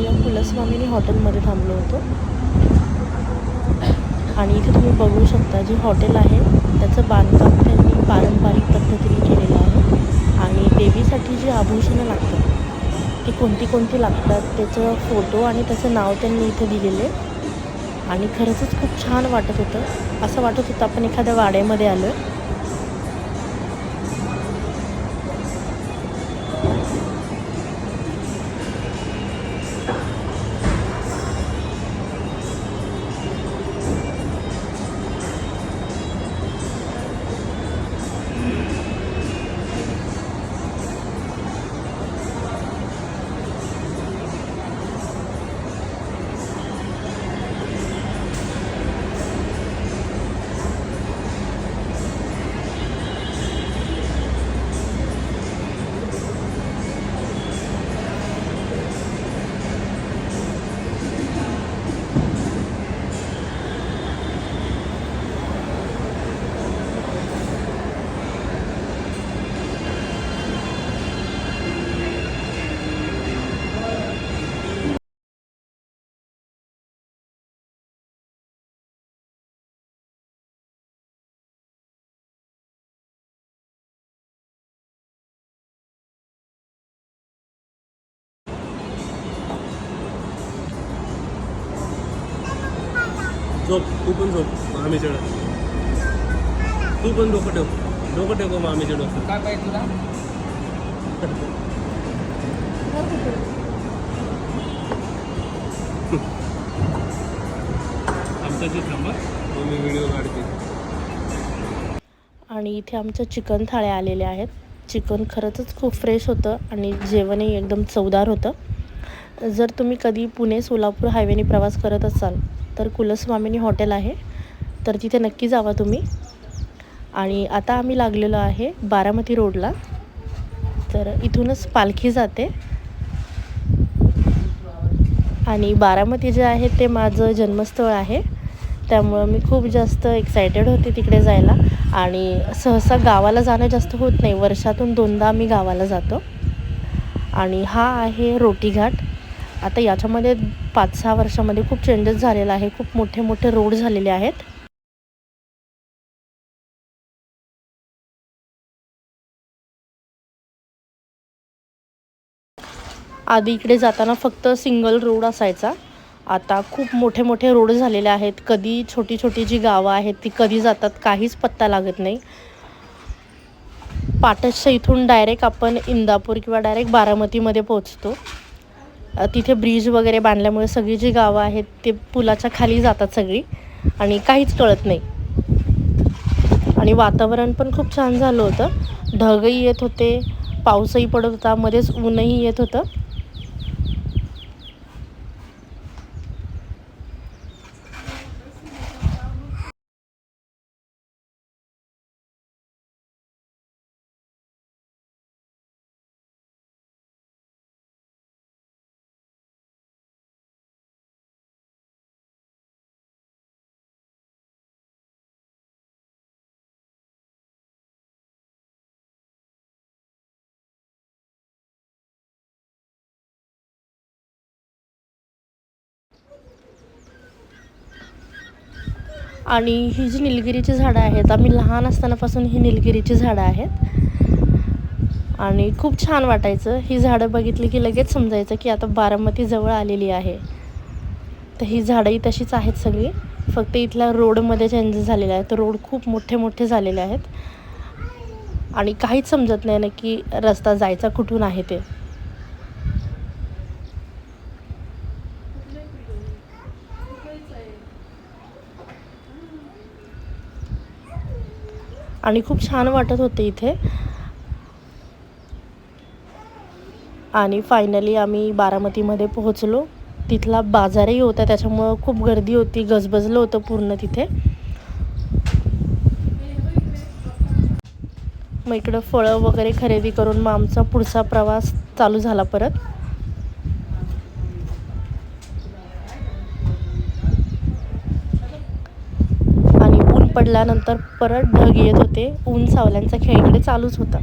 आता या कुलस्वामिनी हॉटेलमध्ये थांबलो होतो. आणि इथे तुम्ही बघू शकता जे हॉटेल आहे त्याचं बांधकाम त्यांनी पारंपरिक पद्धतीने केलेलं आहे. आणि देवीसाठी जी आभूषणं लागतात ती कोणती कोणती लागतात त्याचं फोटो आणि त्याचं नाव त्यांनी इथे दिलेले आणि खरंच खूप छान वाटत होतं. असं वाटत होतं आपण एखाद्या वाड्यामध्ये आलो झोप तू पण झोप मामीच्या तू पण डोकं ठेव. डोकं ठेव मामीच्या डोकं काय पाहिजे तुला? आमच्याची थांबा. मग मी व्हिडिओ काढते. आणि इथे आमच्या चिकन थाळ्या आलेल्या आहेत. चिकन खरंच खूप फ्रेश होतं आणि जेवणही एकदम चवदार होतं. जर तुम्ही कधी पुणे सोलापूर हायवेने प्रवास करत असाल तर कुलस्वामिनी हॉटेल आहे. तर तिथे नक्की जावा तुम्ही. आणि आता आम्ही लागलेलो आहे बारामती रोडला. तर इथूनच पालखी जाते. आणि बारामती जे आहे ते माझं जन्मस्थळ आहे. त्यामुळं मी खूप जास्त एक्सायटेड होते तिकडे जायला. आणि सहसा गावाला जाणं जास्त होत नाही. वर्षातून दोनदा आम्ही गावाला जातो. आणि हा आहे रोटी घाट. आता याच्यामध्ये पाच सहा वर्षामध्ये खूप चेंजेस झालेला आहे. खूप मोठे मोठे रोड झालेले आहेत. आधी इकडे जाताना फक्त सिंगल रोड असायचा. आता खूप मोठे मोठे रोड झालेले आहेत. कधी छोटी छोटी जी गावं आहेत ती कधी जातात काहीच पत्ता लागत नाही. पाटसच्या इथून डायरेक्ट आपण इंदापूर किंवा डायरेक्ट बारामतीमध्ये पोहोचतो. तिथे ब्रिज वगैरे बांधल्यामुळे सगळी जी गावं आहेत ते पुलाच्या खाली जातात सगळी आणि काहीच कळत नाही. आणि वातावरण पण खूप छान झालं होतं. ढगही येत होते पाऊसही पडत होता मध्येच ऊनही येत होतं. आणि ही जी निलगिरीची झाडं आहेत आम्ही लहान असतानापासून ही निलगिरीची झाडं आहेत. आणि खूप छान वाटायचं. ही झाडं बघितली की लगेच समजायचं की आता बारामती जवळ आलेली आहे. तर ही झाडंही तशीच आहेत सगळी. फक्त इथल्या रोडमध्ये चेंजेस आहे तर रोड खूप मोठे मोठे झालेले आहेत. आणि काहीच समजत नाही ना की रस्ता जायचा कुठून आहे ते. आणि खूप छान वाटत होते इथे. आणि फायनली आम्ही बारामतीमध्ये पोहोचलो. तिथला बाजारही होता त्याच्यामुळं खूप गर्दी होती गजबजलं होतं पूर्ण तिथे. मग इकडं फळं वगैरे खरेदी करून मग आमचा पुढचा प्रवास चालू झाला परत आणि ऊन पडल्यानंतर परत ढग येत होते. ऊन सावल्यांचा खेळ इकडे चालूच होता.